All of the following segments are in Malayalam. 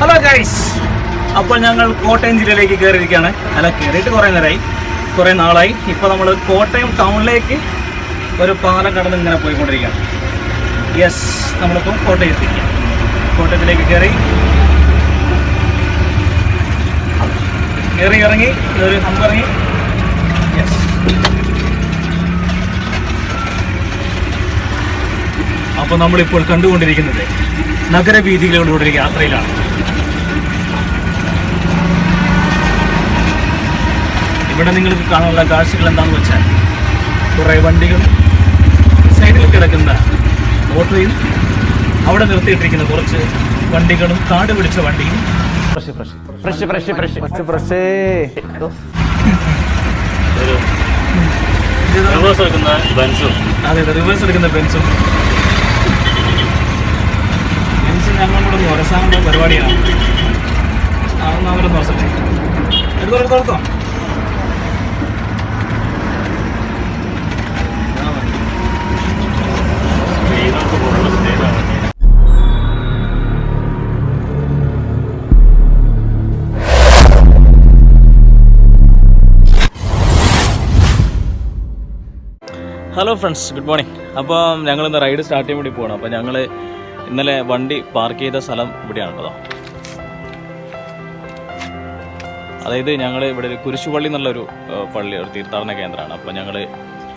ഹലോ ഗൈസ് അപ്പോൾ ഞങ്ങൾ കോട്ടയം ജില്ലയിലേക്ക് കയറിയിരിക്കുകയാണ്. അല്ല കയറിയിട്ട് കുറേ നേരമായി. കുറേ നാളായി. ഇപ്പോൾ നമ്മൾ കോട്ടയം ടൗണിലേക്ക് ഒരു പാലം കടന്ന് ഇങ്ങനെ പോയിക്കൊണ്ടിരിക്കുകയാണ്. യെസ് നമ്മളിപ്പോൾ കോട്ടയം എത്തിക്കുക കോട്ടയത്തിലേക്ക് കയറി. കയറി ഇറങ്ങി. ഒരു ഹമ്പിറങ്ങി യെസ് അപ്പോൾ നമ്മളിപ്പോൾ കണ്ടുകൊണ്ടിരിക്കുന്നത് നഗരവീഥികളിലൂടെ ഒരു യാത്രയിലാണ്. ഇവിടെ നിങ്ങൾക്ക് കാണാനുള്ള കാഴ്ചകൾ എന്താണെന്ന് വെച്ചാൽ കുറേ വണ്ടികൾ സൈഡിൽ കിടക്കുന്ന ഓട്ടോയും അവിടെ നിർത്തിയിട്ടിരിക്കുന്ന കുറച്ച് വണ്ടികളും കാട് പിടിച്ച വണ്ടിയും. Fresh fresh fresh fresh fresh. Fresh reverse എടുക്കുന്ന ബെൻസും. അതെ അതെ റിവേഴ്സ് എടുക്കുന്ന ബെൻസും. ബെൻസ് ഞങ്ങളോട് ഉരസാനുള്ള പരിപാടിയാണ്. അതൊന്നും അവരൊന്നും ഉറച്ചല്ലേ എടുത്തോ എടുത്തോ. ഹലോ ഫ്രണ്ട്സ് ഗുഡ് മോർണിംഗ് അപ്പോൾ ഞങ്ങൾ ഇന്ന് റൈഡ് സ്റ്റാർട്ട് ചെയ്യാൻ വേണ്ടി പോകണം അപ്പോൾ ഞങ്ങൾ ഇന്നലെ വണ്ടി പാർക്ക് ചെയ്ത സ്ഥലം ഇവിടെയാണ് കേട്ടോ. അതായത് ഞങ്ങൾ ഇവിടെ ഒരു കുരിശുപള്ളി എന്നുള്ളൊരു പള്ളി ഒരു തീർത്ഥാടന കേന്ദ്രമാണ്. അപ്പോൾ ഞങ്ങൾ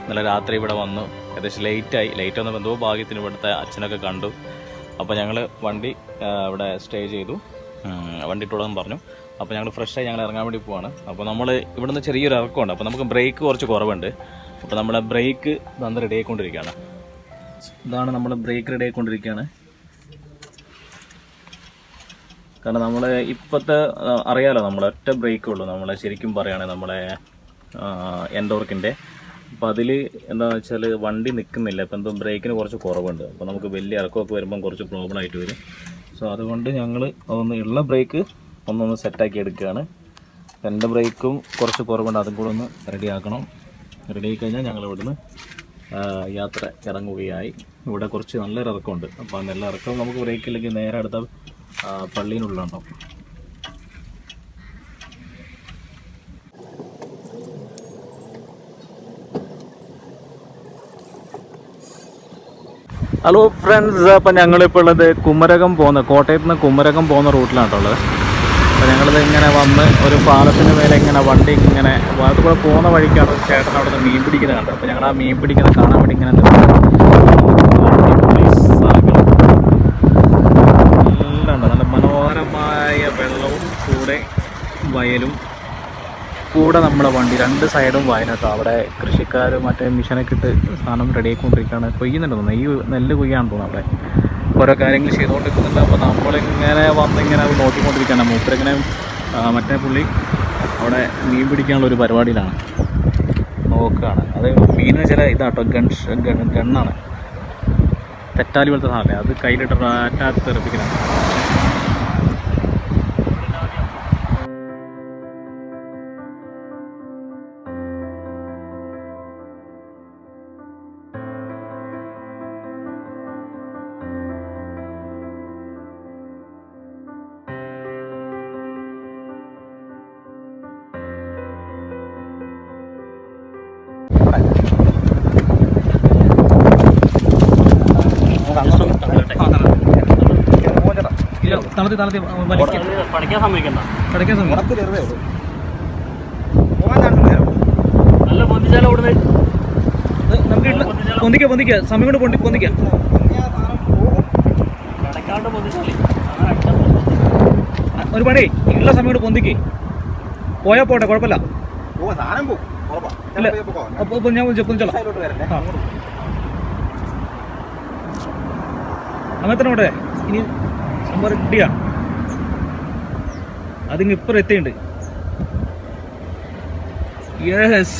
ഇന്നലെ രാത്രി ഇവിടെ വന്നു. ഏകദേശം ലേറ്റായി ലേറ്റ് വന്നപ്പോൾ എന്തോ ഭാഗ്യത്തിന് ഇവിടുത്തെ അച്ഛനൊക്കെ കണ്ടു. അപ്പോൾ ഞങ്ങൾ വണ്ടി ഇവിടെ സ്റ്റേ ചെയ്തു. വണ്ടി ഇട്ടോളാൻ പറഞ്ഞു. അപ്പോൾ ഞങ്ങൾ ഫ്രഷായി ഞങ്ങൾ ഇറങ്ങാൻ വേണ്ടി പോവാണ്. അപ്പോൾ നമ്മൾ ഇവിടുന്ന് ചെറിയൊരു ഇറക്കമുണ്ട്. അപ്പോൾ നമുക്ക് ബ്രേക്ക് കുറച്ച് കുറവുണ്ട്. അപ്പോൾ നമ്മുടെ ബ്രേക്ക് നന്ന് റെഡി ആയിക്കൊണ്ടിരിക്കുകയാണ്. ഇതാണ് നമ്മുടെ ബ്രേക്ക് റെഡി ആയിക്കൊണ്ടിരിക്കുകയാണ്. കാരണം നമ്മൾ ഇപ്പോഴത്തെ അറിയാലോ നമ്മൾ ഒറ്റ ബ്രേക്കേ ഉള്ളൂ. നമ്മളെ ശരിക്കും പറയുകയാണെങ്കിൽ നമ്മളെ എൻഡോർക്കിന്റെ അപ്പം അതിൽ എന്താണെന്ന് വെച്ചാൽ വണ്ടി നിൽക്കുന്നില്ല അപ്പം എന്തോ ബ്രേക്കിന് കുറച്ച് കുറവുണ്ട്. അപ്പോൾ നമുക്ക് വലിയ ഇറക്കമൊക്കെ വരുമ്പം കുറച്ച് പ്രോബ്ലം ആയിട്ട് വരും. സോ അതുകൊണ്ട് ഞങ്ങൾ അതൊന്ന് ഉള്ള ബ്രേക്ക് ഒന്നൊന്ന് സെറ്റാക്കി എടുക്കുകയാണ്. എന്റെ ബ്രേക്കും കുറച്ച് കുറവുണ്ട്. അതും കൂടെ ഒന്ന് റെഡി ആക്കണം. റെഡി ആയി കഴിഞ്ഞാൽ ഞങ്ങൾ ഇവിടുന്ന് യാത്ര ഇറങ്ങുകയായി. ഇവിടെ കുറച്ച് നല്ലൊരു ഇറക്കമുണ്ട്. അപ്പോൾ നല്ല ഇറക്കം നമുക്ക് ബ്രേക്കില്ലെങ്കിൽ നേരെ അടുത്ത ആ, പള്ളീനുള്ളിലുണ്ടാവും ഹലോ ഫ്രണ്ട്സ് അപ്പം ഞങ്ങളിപ്പോൾ ഉള്ളത് കുമരകം പോകുന്ന കോട്ടയത്ത് നിന്ന് കുമരകം പോകുന്ന റൂട്ടിലാണ് ഉള്ളത്. അപ്പോൾ ഞങ്ങളിത് ഇങ്ങനെ വന്ന് ഒരു പാലത്തിന് മേലെ ഇങ്ങനെ വണ്ടി ഇങ്ങനെ പാലത്തിൽ കൂടെ പോകുന്ന വഴിക്കാണ് ചേട്ടൻ അവിടെ നിന്ന് മീൻ പിടിക്കുന്നത് കണ്ടത്. അപ്പോൾ ഞങ്ങൾ ആ മീൻ പിടിക്കുന്നത് കാണാൻ വേണ്ടി ഇങ്ങനെ നല്ല മനോഹരമായ വെള്ളവും വയലും കൂടെ നമ്മുടെ വണ്ടി രണ്ട് സൈഡും വയനാട്ടോ അവിടെ കൃഷിക്കാർ മറ്റേ മിഷനൊക്കെ ഇട്ട് സാധനം റെഡിയാക്കൊണ്ടിരിക്കുകയാണ് കൊയ്യുന്നുണ്ടെന്ന് കൊയ്യുന്നുണ്ട് തോന്നുന്നു? ഈ നെല്ല് കൊയ്യാണെന്ന് തോന്നുന്നു അവിടെ. ഓരോ കാര്യങ്ങൾ ചെയ്തുകൊണ്ടിരിക്കുന്നുണ്ട്. അപ്പോൾ നമ്മളിങ്ങനെ വന്നിങ്ങനെ അത് നോക്കിക്കൊണ്ടിരിക്കുകയാണ്. മൂപ്പരിങ്ങനെ മറ്റേ പുള്ളി അവിടെ മീൻ പിടിക്കാനുള്ള ഒരു പരിപാടിയിലാണ്. നോക്കുകയാണ്. അത് മീനിന് ചില ഇതാട്ടോ ഗൺ ഗണ്ണാണ്. തെറ്റാലി പോലത്തെ സാധനമല്ലേ? അത് കയ്യിലിട്ട് റാറ്റാത്ത് തെറിപ്പിക്കണം തളർത്തി തളർത്തി വലിക്കാം പഠിക്കാൻ സമ്മതിക്കണ്ട കിടക്കാൻ സമയം നല്ല പൊന്തിച്ചാലും നമുക്ക് പൊന്തിക്ക പൊന്തിക്ക സമയം കൊണ്ട് പൊന്തി പൊന്തിക്ക. ഒരു പണി ഉള്ള സമയം കൊണ്ട് പൊന്തിക്ക് പോയാ പോട്ടെ കുഴപ്പമില്ല ഇപ്പൊ ഞാൻ പൊന്തിച്ചോ- പൊന്തിച്ചോളാം ആ. അങ്ങനെ തന്നെ ഇനി സംഭവം റെഡിയാ അതിങ്ങ് ഇപ്പം എത്തിയുണ്ട് യെസ്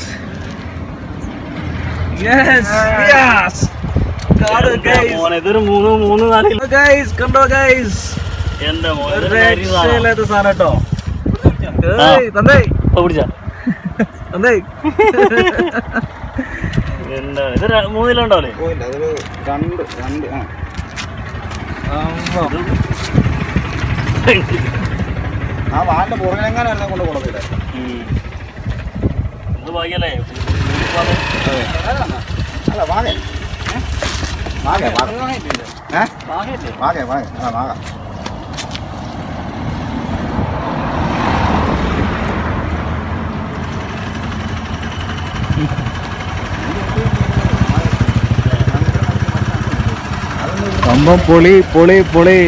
യെസ് യെസ് ഇതൊരു മൂന്ന് മൂന്ന് നാല് ഗൈസ് കണ്ടോ ഗൈസ് എന്റെ. രക്ഷയില്ലാത്ത സാധനം കേട്ടോ. ആ. പിടിച്ചാ? തന്നേ എന്താ ഇത് ര- മൂന്ന് കിലോ ഉണ്ടാവില്ലേ അമ്മ. ആ വാലിന്റെ പുറകിലെങ്ങാനും കൊണ്ട് കൊടുത്തില്ല ഇത് ഭാഗ്യല്ലേ അല്ല വാങ്ങ. വാങ്ങ വാങ്ങ. വാങ്ങ വാങ്ങ. ആ വാങ്ങ. സംഭവം പൊളി പൊളി പൊളി.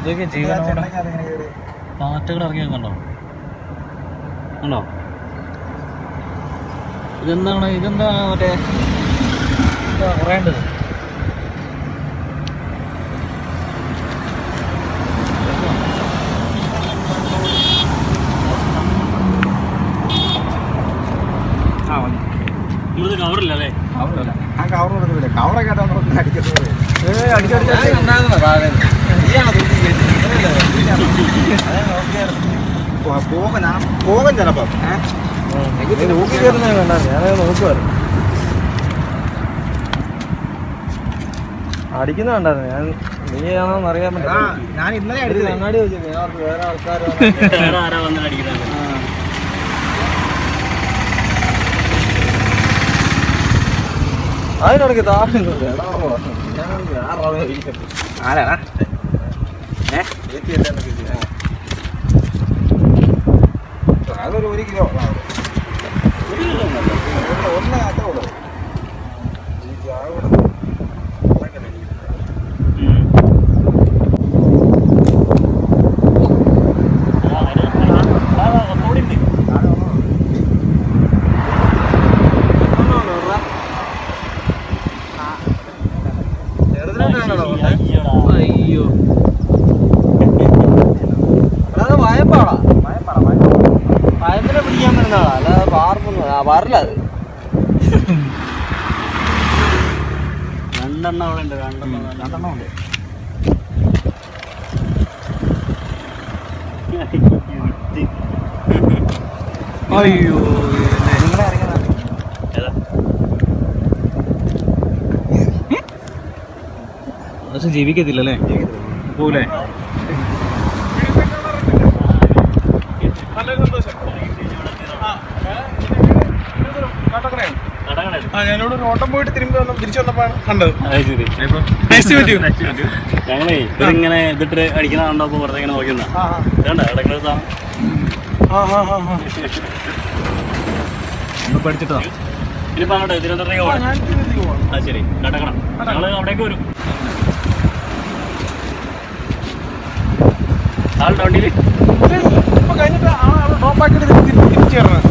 ഇതൊക്കെ ജീവനോടെ പാറ്റകൾ ഇറങ്ങിയ കണ്ടോ? കണ്ടോ? ഇതെന്താണ് ഇതെന്താ മറ്റേ? എന്താ നമ്മളിത് കവറില്ല. അല്ലേ കവറല്ല ആ കവർ കൊടുത്തില്ല കവറൊക്കെ ആയിട്ടാണ് അടിക്കുന്നത് പോകൻ പോകൻ ചിലപ്പം. നോക്കി കയറുന്നത് വേണ്ട. ഞാനത് നോക്കുമായിരുന്നു അടിക്കുന്ന കണ്ടായിരുന്നു. ഞാൻ നീയാണോന്ന് അറിയാൻ ആ, പറ്റില്ല. ഞാൻ ഇന്നലെ അടിച്ചത്. കണ്ണാടി വെച്ചു വേറെ ആൾക്കാർ വേറെ ആരാ വന്നിട്ട് അടിക്കുന്നത് അതിനിടയ്ക്ക് താഴുന്നു ആരാണ് ഏ അതൊരു ഒരു കിലോ ഒന്ന് അത്രേ ഉള്ളൂ ഈ ചായ കൂടെ ഉണ്ടാക്കല്ലേ. താഴെ വന്നോ? അയ്യോ. അത് വായപ്പാടാ. മയപ്പാടാ. വായപ്പിനെ പിടിക്കാൻ വരുന്നതാ അല്ലാതെ പാർപ്പൊന്നും ആ പാറില്ല അത്. രണ്ടെണ്ണം അവിടെ ഉണ്ട് രണ്ടെണ്ണം രണ്ടെണ്ണം ഉണ്ട്. അയ്യോ. പക്ഷെ ജീവിക്കത്തില്ലല്ലേ? അല്ലേ ഒരു ഓട്ടം പോയിട്ട് തിരുമ്പി വന്ന് തിരിച്ചു വന്നപ്പോഴാണ് കണ്ടത്. ഞങ്ങളേ ഇതിങ്ങനെ ഇതിട്ട് അടിക്കുന്ന കണ്ടപ്പോ വെറുതെ ഇങ്ങനെ നോക്കുന്ന ആ പഠിച്ചിട്ടാ? തിരുവനന്തപുരത്തേക്ക് പോകണം ശരി. കടക്കണം ഞങ്ങൾ അവിടേക്ക് വരും. ആളുടെ വണ്ടിയിൽ ഇപ്പൊ കഴിഞ്ഞിട്ട് ആ ആൾ ഡ്രോപ്പ് ആക്കിയിട്ട് തിരിച്ച് കയറണം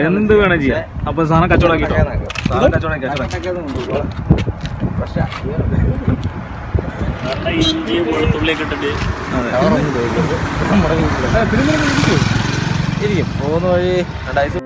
എന്ത് വേണം ചെയ്യാം. അപ്പൊ സാധനം കച്ചവടം ഇഞ്ചിയും വെളുത്തുള്ളിയൊക്കെ ഇട്ടിട്ട് ഇരിക്കും. പോകുന്ന വഴി രണ്ടാഴ്ച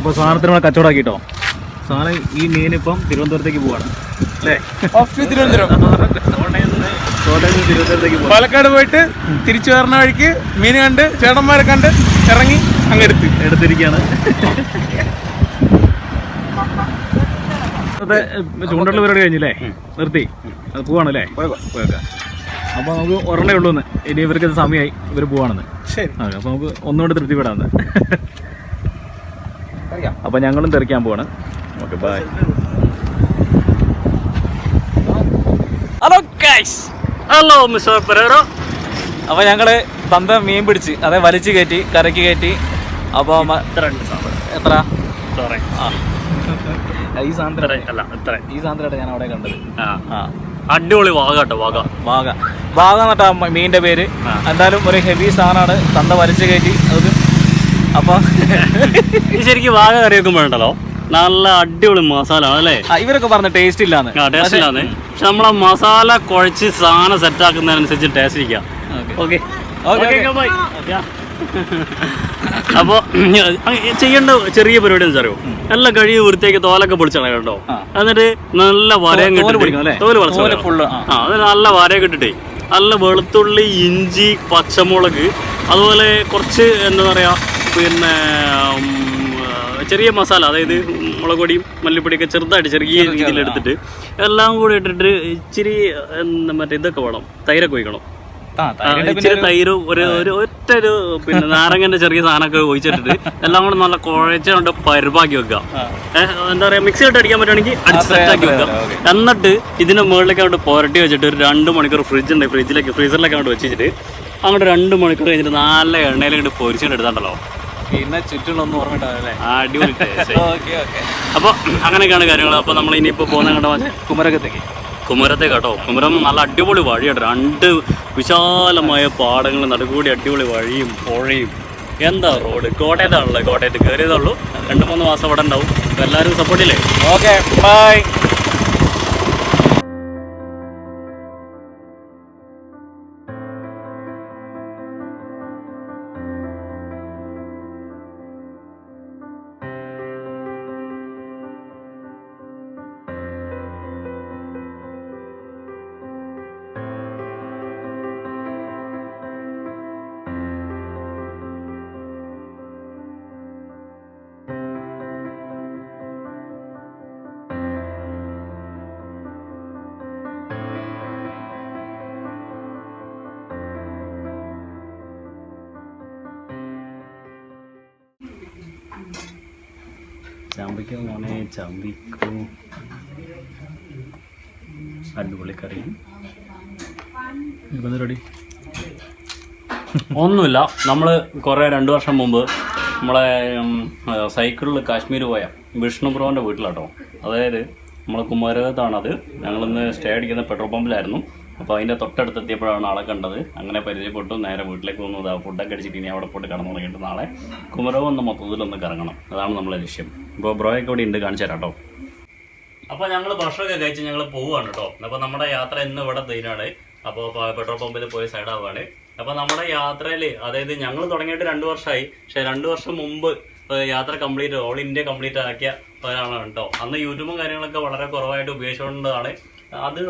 അപ്പോൾ സാധനത്തിന് നമ്മൾ കച്ചവടാക്കിട്ടോ. സാധനം ഈ മീനിപ്പം തിരുവനന്തപുരത്തേക്ക് പോവാണ്. അല്ലേ? തിരുവനന്തപുരം. കോട്ടയം നിന്ന് തിരുവനന്തപുരത്തേക്ക് പാലക്കാട് പോയിട്ട് തിരിച്ചു വരുന്ന വഴിക്ക് മീൻ കണ്ട് ചേട്ടന്മാരെ കണ്ട് ഇറങ്ങി അങ്ങെടുത്ത് എടുത്തിരിക്കുകയാണ് ഇന്നത്തെ ചൂണ്ടുള്ള പരിപാടി കഴിഞ്ഞില്ലേ? നിർത്തി. അത് പോവാണല്ലേ? പോയേക്കാം അപ്പോൾ നമുക്ക് ഒരെണ്ണേ ഉള്ളൂ എന്ന് ഇനി ഇവർക്ക് സമയമായി ഇവർ പോവാണെന്ന്. ശരി. അപ്പോൾ നമുക്ക് ഒന്നുകൊണ്ട് തൃപ്തിപ്പെടാമെന്ന് അറിയാം അപ്പോൾ ഞങ്ങളും തെറിക്കാൻ പോവാണ്. Okay bye hello guys hello mister Perero അപ്പോൾ ഞങ്ങൾ തന്ത മീൻ പിടിച്ച് അതെ വലിച്ചു കയറ്റി കരയ്ക്ക് കയറ്റി. അപ്പോൾ എത്ര? ഈ ഇത്ര ഈ സാധനത്തിലായിട്ട് ഞാൻ അവിടെ കണ്ടത്. അടിപൊളി വാഗ കേട്ടോ വാഗ. വാഗ. വാഗ എന്നിട്ടാ മീനിന്റെ പേര്. എന്തായാലും ഒരു ഹെവി സാധനമാണ്. തന്ത വലിച്ചു കയറ്റി അത് അപ്പൊ ഇത് ശരിക്കും വാഴ കറി വെക്കുമ്പോഴുണ്ടല്ലോ നല്ല അടിപൊളി മസാല അല്ലേ? ഇവരൊക്കെ പറഞ്ഞ ടേസ്റ്റ് ഇല്ലാന്ന്. ടേസ്റ്റ് ഇല്ലാന്ന്. പക്ഷെ നമ്മളെ മസാല കുഴച്ച് സാധനം സെറ്റ് ആക്കുന്നതിനനുസരിച്ച് ടേസ്റ്റ് ഇരിക്കാം. ഓക്കെ. അപ്പോൾ ചെയ്യേണ്ട ചെറിയ പരിപാടി എന്ന് വെച്ചാൽ നല്ല കഴിവ് വൃത്തിയാക്കി തോലൊക്കെ പൊളിച്ചാണ് കേട്ടോ എന്നിട്ട് നല്ല വരയും? കിട്ടിട്ട് തോൽ പൊളിച്ച് ആ. അത് നല്ല വരയൊക്കെ ഇട്ടിട്ടേ നല്ല വെളുത്തുള്ളി ഇഞ്ചി പച്ചമുളക് അതുപോലെ കുറച്ച് എന്താ പറയാ പിന്നെ ചെറിയ മസാല അതായത് മുളക് പൊടിയും മല്ലിപ്പൊടിയൊക്കെ ചെറുതായിട്ട് ചെറിയ രീതിയിൽ എടുത്തിട്ട് എല്ലാം കൂടി ഇട്ടിട്ട് ഇച്ചിരി എന്താ മറ്റേ ഇതൊക്കെ വേണം തൈരൊക്കെ ഒഴിക്കണം. ഇച്ചിരി തൈരും ഒരു ഒരു ഒറ്റ ഒരു പിന്നെ നാരങ്ങന്റെ ചെറിയ സാധനമൊക്കെ ഒഴിച്ചിട്ടിട്ട് എല്ലാം കൂടെ നല്ല കുഴച്ചുകൊണ്ട് പരിപാക്കി വെക്കുക. എന്താ പറയാ മിക്സി ഇട്ട് അടിക്കാൻ പറ്റുവാണെങ്കിൽ അടിച്ച് സെറ്റ് സെറ്റാക്കി വെക്കാം വെക്കുക. എന്നിട്ട് ഇതിന്റെ മുകളിലേക്ക് അങ്ങോട്ട് പുരട്ടി വെച്ചിട്ട് ഒരു രണ്ട് മണിക്കൂർ ഫ്രിഡ്ജ് ഉണ്ട് ഫ്രിഡ്ജിലേക്ക് ഫ്രീസറിലേക്ക് അങ്ങോട്ട് വെച്ചിട്ട് അങ്ങോട്ട് രണ്ട് മണിക്കൂർ കഴിഞ്ഞിട്ട് നല്ല എണ്ണയിലേക്ക് പൊരിച്ചിട്ട് എടുത്താണ്ടല്ലോ. പിന്നെ ചുറ്റുള്ളൊന്നും ഓർമ്മയിട്ടാവല്ലേ അടിപൊളി. Okay okay. അപ്പോൾ അങ്ങനെയൊക്കെയാണ് കാര്യങ്ങൾ. അപ്പോൾ നമ്മൾ ഇനിയിപ്പോൾ പോകുന്ന കണ്ടോ? കുമരകത്തേക്ക്. കുമരത്തെ കേട്ടോ. കുമരം നല്ല അടിപൊളി വഴിയാണ് രണ്ട് വിശാലമായ പാടങ്ങൾ നടുകൂടി അടിപൊളി വഴിയും പുഴയും. എന്താ റോഡ് കോട്ടയത്താണല്ലോ കോട്ടയത്ത് കയറിയതുള്ളൂ രണ്ട് മൂന്ന് മാസം അവിടെ ഉണ്ടാവും. എല്ലാവരും എല്ലാവരും സപ്പോർട്ടില്ലേ ഓക്കെ ബൈ ചമ്പിക്കോ മോനെ ചമ്പിക്കോ. അടിപൊളി റെഡി ഒന്നുമില്ല. നമ്മൾ കുറേ രണ്ട് വർഷം മുമ്പ് നമ്മളെ സൈക്കിളിൽ കാശ്മീർ പോയ വിഷ്ണുപ്രഭുവിന്റെ വീട്ടിലാട്ടോ. അതായത് നമ്മളെ കുമാരകത്താണത് ഞങ്ങളിന്ന് സ്റ്റേ അടിക്കുന്ന പെട്രോൾ പമ്പിലായിരുന്നു. അപ്പോൾ അതിന്റെ തൊട്ടടുത്തെത്തിയപ്പോഴാണ് ആളെ കണ്ടത്. അങ്ങനെ പരിചയപ്പെട്ടു. നേരെ വീട്ടിലേക്ക് വന്നു. ആ ഫുഡൊക്കെ അടിച്ചിട്ട് ഇനി അവിടെ പോയിട്ട് കടന്നു തുടങ്ങിയിട്ട് നാളെ കുമരവ് ഒന്ന് മൊത്തത്തിലൊന്ന് കറങ്ങണം. അതാണ് നമ്മളെ ലക്ഷ്യം. ഇപ്പോൾ ബ്രോയൊക്കെ ഇവിടെ ഉണ്ട്. കാണിച്ചു തരാം കേട്ടോ. അപ്പോൾ ഞങ്ങൾ ഭക്ഷണമൊക്കെ കഴിച്ച് ഞങ്ങൾ പോവുകയാണ് കേട്ടോ. അപ്പോൾ നമ്മുടെ യാത്ര ഇന്ന് ഇവിടെ തീരാണ് അപ്പോൾ പെട്രോൾ പമ്പിൽ പോയി സൈഡാവാണ് അപ്പോൾ നമ്മുടെ യാത്രയിൽ അതായത് ഞങ്ങൾ തുടങ്ങിയിട്ട് രണ്ട് വർഷമായി. പക്ഷേ രണ്ട് വർഷം മുമ്പ് യാത്ര കംപ്ലീറ്റ് ഓൾ ഇന്ത്യ കംപ്ലീറ്റ് ആക്കിയ ഒരാളാണ് കേട്ടോ. അന്ന് യൂട്യൂബും കാര്യങ്ങളൊക്കെ വളരെ കുറവായിട്ട് ഉപയോഗിച്ചുകൊണ്ടാണ് അത്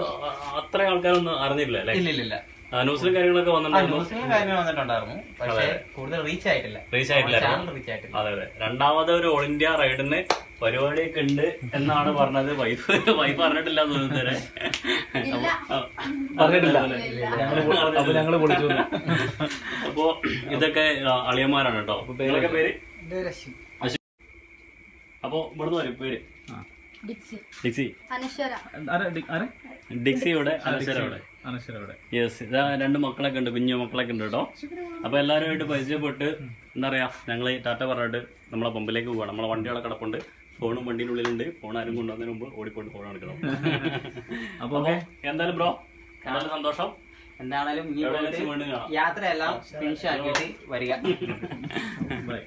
അത്ര ആൾക്കാരൊന്നും അറിഞ്ഞില്ല അല്ലേ? ഇല്ല ഇല്ല ഇല്ല ന്യൂസിലും കാര്യങ്ങളൊക്കെ വന്നിട്ടുണ്ടായിരുന്നു? ന്യൂസിലും കാര്യങ്ങൾ വന്നിട്ടുണ്ടായിരുന്നു. പക്ഷേ കൂടുതൽ റീച്ച് ആയിട്ടില്ല. റീച്ച് ആയിട്ടില്ല ചാനൽ റീച്ച് ആയിട്ടില്ല. അതെ അതെ. രണ്ടാമത് ഒരു ഓൾ ഇന്ത്യ റൈഡിന് പരിപാടിയൊക്കെ ഉണ്ട് എന്നാണ് പറഞ്ഞത്. വൈഫ് വൈഫ് പറഞ്ഞിട്ടില്ല എന്ന് തോന്നുന്നു ഇതുവരെ. ആ, പറഞ്ഞിട്ടില്ല. അപ്പൊ ഞങ്ങൾ പൊളിച്ചു അപ്പോ ഇതൊക്കെ അളിയന്മാരാണ് കേട്ടോ. പേരൊക്കെ പേര് അപ്പോ ഇവിടുന്ന് വരും പേര്? ഡിക്സി. യെസ് ഇതാ രണ്ട് മക്കളൊക്കെ ഉണ്ട് കുഞ്ഞു മക്കളൊക്കെ ഉണ്ട് കേട്ടോ. അപ്പൊ എല്ലാവരുമായിട്ട് പരിചയപ്പെട്ട് എന്താ പറയാ ഞങ്ങൾ ടാറ്റ പറഞ്ഞിട്ട് നമ്മളെ പമ്പിലേക്ക് പോവാണ്. നമ്മളെ വണ്ടികളെ കിടപ്പുണ്ട്. ഫോണും വണ്ടിയുടെ ഉള്ളിലുണ്ട്. ഫോൺ ആരും കൊണ്ടുവന്നതിന് മുമ്പ് ഓടിപ്പോയിട്ട് ഫോൺ എടുക്കണം. അപ്പൊ എന്തായാലും ബ്രോ എന്തായാലും സന്തോഷം. എന്താണെങ്കിലും യാത്രയെല്ലാം ഫിനിഷ് ആക്കിയിട്ട് വരിക. ബൈ